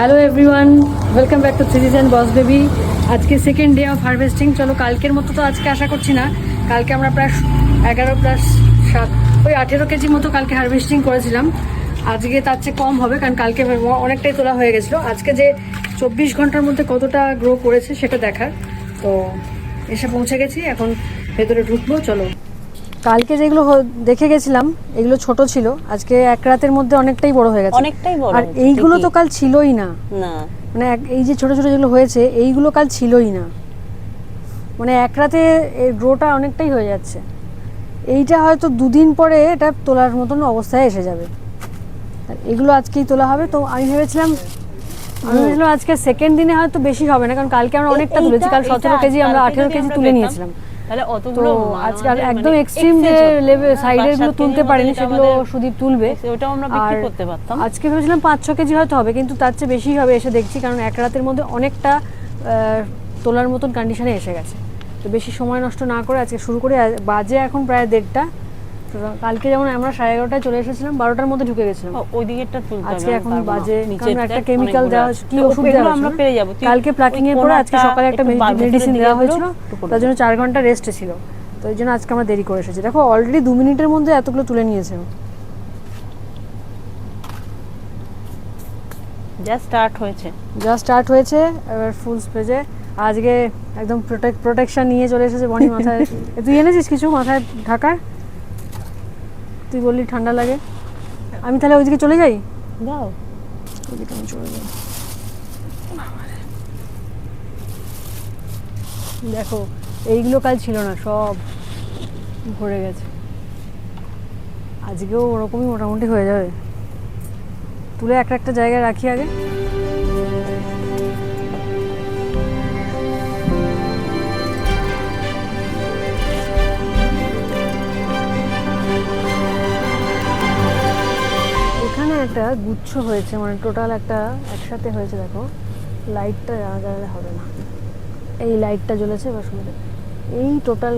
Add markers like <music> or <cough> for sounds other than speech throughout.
Hello everyone welcome back to series and boss baby আজকে second day of harvesting চলো, কালকের মতো তো আজকে আশা করছি না। কালকে আমরা প্রায় এগারো প্লাস সাত ওই আঠেরো কেজি মতো কালকে হারভেস্টিং করেছিলাম। আজকে তার চেয়ে কম হবে, কারণ কালকে অনেকটাই তোলা হয়ে গেছিল। আজকে যে চব্বিশ ঘণ্টার মধ্যে কতটা গ্রো করেছে সেটা দেখার। তো এসে পৌঁছে গেছি। এখন ভেতরে ঢুকবো। চলো। কালকে যেগুলো দেখে গেছিলাম এগুলো ছোট ছিল। আজকে এক রাতের মধ্যে অনেকটাই বড় হয়ে গেছে। অনেকটাই বড় আর এইগুলো তো কাল ছিলই না। না। মানে এই যে ছোট ছোট যেগুলো হয়েছে এইগুলো কাল ছিলই না। মানে এক রাতে এর গ্রোটা অনেকটাই হয়ে যাচ্ছে। এইটা হয়তো দুদিন পরে এটা তোলার মতন অবস্থায় এসে যাবে। আর এগুলো আজকেই তোলা হবে। তো আমি ভেবেছিলাম আমি ভেবেছিলাম আজকে সেকেন্ড দিনে হয়তো বেশি হবে না কারণ কালকে আমরা অনেকটা তুলেছি। কাল সতেরো কেজি আমরা আঠেরো কেজি তুলে নিয়েছিলাম। তাহলে অতগুলো আজকাল একদম মানে এক্সট্রিম যে লেভেল সাইডেরগুলো তুলতে পারেনি সেগুলো সুদীপ তুলবে। ওটাও আমরা বিক্রি করতে পারতাম। আজকে ভেবেছিলাম পাঁচ ছ কেজি হয়তো হবে কিন্তু তার চেয়ে বেশি হবে এসে দেখছি কারণ এক রাতের মধ্যে অনেকটা আহ, তোলার মতন কন্ডিশনে এসে গেছে। তো বেশি সময় নষ্ট না করে আজকে শুরু করে। বাজে এখন প্রায় দেড়টা। কালকে যেমন আমরা সাড়ে এগারোটায় চলে এসেছিলাম বারোটার মধ্যে ঢুকে গেছিলাম। ওই দিকেরটা তুলতে আজকে এখন বাজে কারণ একটা কেমিক্যাল দেওয়া কি ওষুধ দেওয়া আমরা পেরে যাব। কালকে প্লাকিং এর পরে আজকে সকালে একটা মেডিসিন দেওয়া হয়েছিল। তার জন্য চার ঘণ্টা রেস্টে ছিল। তো ওই জন্য আজকে আমরা দেরি করে এসেছি। দেখো অলরেডি দু মিনিটের মধ্যে এতগুলো তুলে নিয়েছে। যা স্টার্ট হয়েছে। যা স্টার্ট হয়েছে এবার ফুল স্প্রেজে আজকে একদম প্রোটেক্ট প্রোটেকশন নিয়ে চলে এসেছে বনি মাথায়। <laughs> তুই এনেছিস কিছু মাথায় ঢাকার? তুই বললি ঠান্ডা লাগে। আমি তাহলে ওইদিকে চলে যাই? দাও। ওইদিকে আমি চলে যাই। দেখো এইগুলো কাল ছিল না সব ভরে গেছে। আজকেও ওরকমই মোটামুটি হয়ে যাবে। তুলে একটা একটা জায়গায় রাখি আগে। একটা গুচ্ছ হয়েছে মানে টোটাল একটা একসাথে হয়েছে, দেখো। লাইটটা জ্বালালে হবে না। এই লাইটটা জ্বলেছে, এবার শুনবে এই টোটাল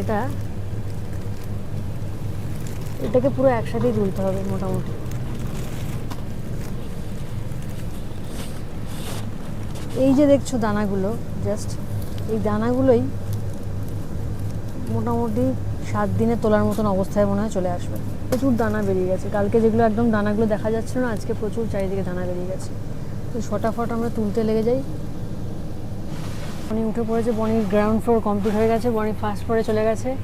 এটা, এটাকে পুরো একসাথেই তুলতে হবে মোটামুটি। এই যে দেখছ দানাগুলো জাস্ট এই দানাগুলোই মোটামুটি সাত দিনে তোলার মতন অবস্থায় মনে হয় চলে আসবে। প্রচুর দানা বেরিয়ে গেছে। কালকে যেগুলো একদম দানাগুলো দেখা যাচ্ছিল না আজকে প্রচুর চারিদিকে দানা বেরিয়ে গেছে। তো ফটাফট আমরা তুলতে লেগে যাই। বনি উঠে পড়েছে বনির গ্রাউন্ড ফ্লোর কমপ্লিট হয়ে গেছে বনি ফার্স্ট ফ্লোরে চলে গেছে।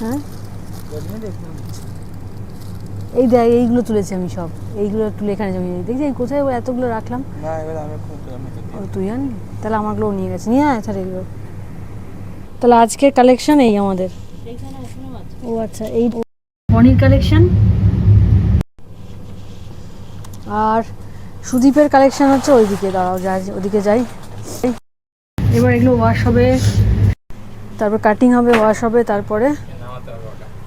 হ্যাঁ? এই দেখ এইগুলো তুলেছি আমি সব। এইগুলো তুলে এখানে রেখে- দেখছি এই কোথায় এতগুলো রাখলাম? না এবার আমি ও তুই আনলি তাহলে আমাগুলো নিয়ে গেছে। নিয়ে আয় তাহলে এগুলো। তাহলে আজকের কালেকশন এই আমাদের। ও আচ্ছা এই পনির কালেকশন আর সুদীপের কালেকশন হচ্ছে ওইদিকে, দাঁড়াও যা ওদিকে যাই। এবার এগুলো ওয়াশ হবে। তারপর কাটিং হবে ওয়াশ হবে, তারপরে?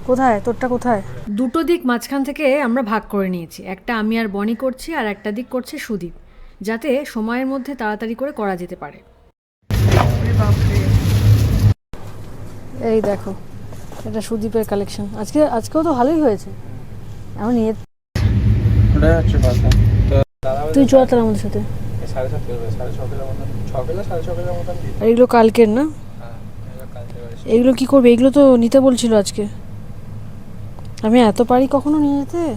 কোথায়? তোরটা কোথায়? দুটো দিক মাঝখান থেকে আমরা ভাগ করে নিয়েছি। একটা আমি আর বনি করছি, আর একটা দিক করছে সুদীপ, যাতে সময়ের মধ্যে তাড়াতাড়ি করে করা যেতে পারে। এই দেখো এটা সুদীপের কালেকশন আজকে আজকেও তো ভালোই হয়েছে। এখন নিয়ে তুই চল তাহলে আমাদের সাথে। এগুলো কালকের না? হ্যাঁ এগুলো কি করবে? এগুলো তো নিতে বলছিল আজকে। আমি এত পারি কখনো নিয়ে যেতে?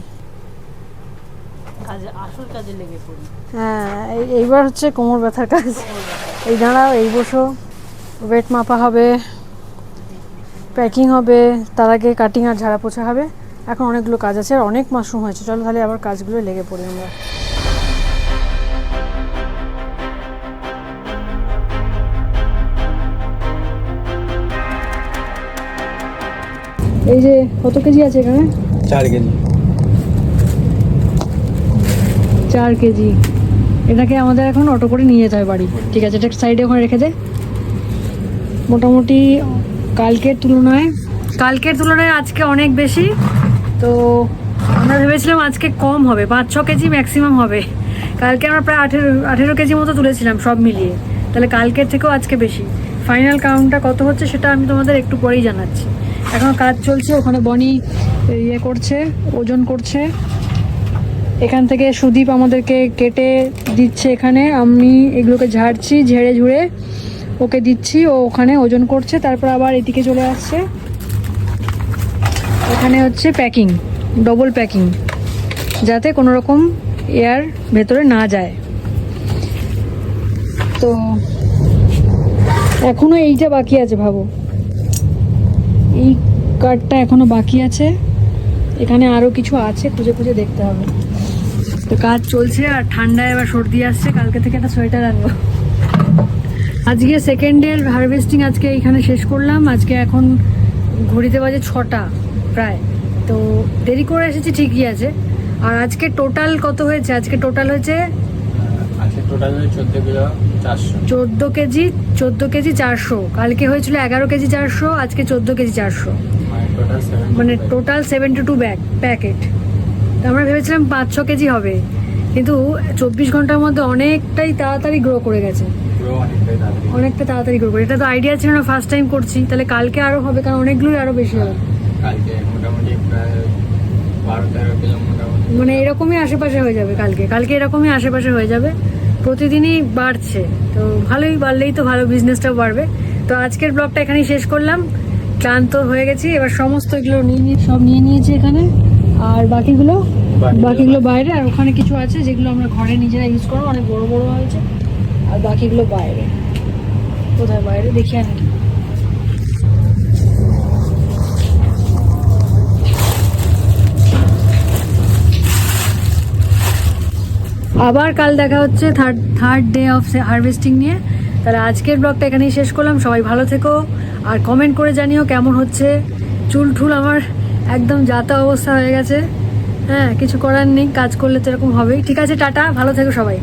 কাজে আসল কাজে লেগে পড়ি। হ্যাঁ এই- এইবার হচ্ছে কোমর ব্যথার কাজ। এই দাঁড়াও এই বসো। ওয়েট মাপা হবে। প্যাকিং হবে তার আগে কাটিং আর ঝাড়া পোছা হবে। এখন অনেকগুলো কাজ আছে আর অনেক মাশরুম হয়েছে। চলো তাহলে আবার কাজগুলো লেগে পড়ি আমরা। এই যে কত কেজি আছে এখানে? চার কেজি। চার কেজি। এটাকে আমাদের এখন অটো করে নিয়ে যেতে হয় বাড়ি। ঠিক আছে এটা সাইডে ওখানে রেখে দে। মোটামুটি কালকের তুলনায়? কালকের তুলনায় আজকে অনেক বেশি। তো আমরা ভেবেছিলাম আজকে কম হবে, পাঁচ ছ কেজি ম্যাক্সিমাম হবে। কালকে আমরা প্রায় আঠেরো আঠেরো কেজি মতো তুলেছিলাম সব মিলিয়ে। তাহলে কালকের থেকেও আজকে বেশি। ফাইনাল কাউন্টটা কত হচ্ছে সেটা আমি তোমাদের একটু পরেই জানাচ্ছি। এখন কাজ চলছে, ওখানে বনি ইয়ে করছে, ওজন করছে। এখান থেকে সুদীপ আমাদেরকে কেটে দিচ্ছে এখানে। আমি এগুলোকে ঝাড়ছি ঝেড়ে ঝুড়ে। ওকে দিচ্ছি, ও ওখানে ওজন করছে, তারপর আবার এদিকে চলে আসছে। এখানে হচ্ছে প্যাকিং ডবল প্যাকিং যাতে কোনো রকম এয়ার ভেতরে না যায়। তো এখনও এইটা বাকি আছে ভাবো। এই কার্ডটা এখনও বাকি আছে। এখানে আরও কিছু আছে, খুঁজে খুঁজে দেখতে হবে। তো কাজ চলছে আর ঠান্ডায় এবার সর্দি আসছে, কালকে থেকে একটা সোয়েটার আনব। আজকে সেকেন্ড ডে হারভেস্টিং আজকে এখানে শেষ করলাম। আজকে এখন ঘড়িতে বাজে ছটা প্রায়। তো দেরি করে এসেছি ঠিকই আছে। আর আজকে টোটাল কত হয়েছে? আজকে টোটাল হয়েছে? চোদ্দ কেজি চোদ্দ কেজি চারশো। কালকে হয়েছিল এগারো কেজি চারশো আজকে চোদ্দ কেজি চারশো। মানে total seven seventy two bag packet তো আমরা ভেবেছিলাম পাঁচ ছ কেজি হবে। কিন্তু চব্বিশ ঘণ্টার মধ্যে অনেকটাই তাড়াতাড়ি গ্রো করে গেছে। অনেকটা তাড়াতাড়ি গ্রো করে। এটা তো আইডিয়া ছিল না ফার্স্ট টাইম করছি। তাহলে কালকে আরও হবে কারণ অনেকগুলোই আরও বেশি হবে। কালকে মোটামুটি প্রায় বারো তেরো কিলো মোটামুটি। মানে এরকমই আশেপাশে হয়ে যাবে কালকে। কালকে এরকমই আশেপাশে হয়ে যাবে। প্রতিদিনই বাড়ছে। তো ভালোই বাড়লেই তো ভালো বিজনেসটাও বাড়বে। তো আজকের ব্লগটা এখানেই শেষ করলাম। ক্লান্ত হয়ে গেছি। এবার সমস্ত এগুলো নিয়ে নিয়ে সব নিয়ে নিয়েছি এখানে। আর বাকিগুলো- বাকিগুলো বাইরে। আর ওখানে কিছু আছে যেগুলো আমরা ঘরে নিজেরা ইউজ করব। অনেক বড় বড় হয়েছে। আর বাকিগুলো বাইরে। কোথায় বাইরে? দেখি আনি। আবার কাল দেখা হচ্ছে third third day of harvesting নিয়ে। তাহলে আজকের ব্লগটা এখানেই শেষ করলাম। সবাই ভালো থেকো। আর কমেন্ট করে জানিও কেমন হচ্ছে। চুল ঠুল আমার একদম যাতা অবস্থা হয়ে গেছে। হ্যাঁ কিছু করার নেই। কাজ করলে তো এরকম হবেই। ঠিক আছে, টাটা। ভালো থেকো সবাই।